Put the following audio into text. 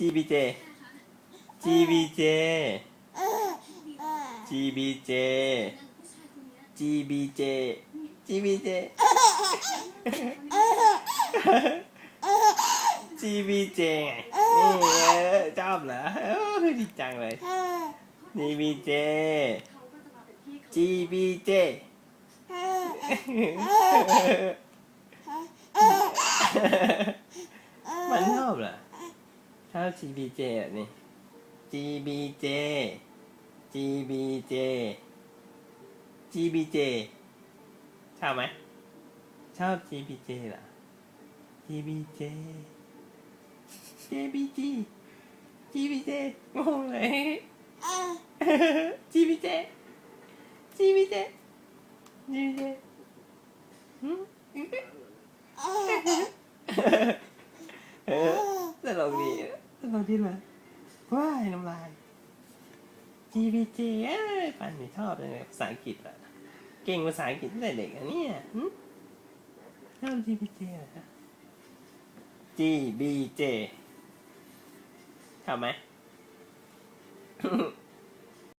GBJ GBJ GBJ GBJ GBJ GBJ ไงนี่เออชอบเหรอเออดีจังเลย GBJ GBJ มันชอบเหรอ ชอบ GBJ อะนี่ GBJ GBJ GBJ ชอบไหมชอบ GBJ เหรอ GBJ GBG GBJ งงเลย GBJ GBJ GBJ หืมเออ ดีตลกดีเลยว้ายน้ำลาย GBJ เอ้ยปันนี่ชอบเลยภาษาอังกฤษอะเก่งภาษาอังกฤษตั้งแต่เด็กอะเนี่ยชอบ GBJ เหรอ GBJ ทำไหม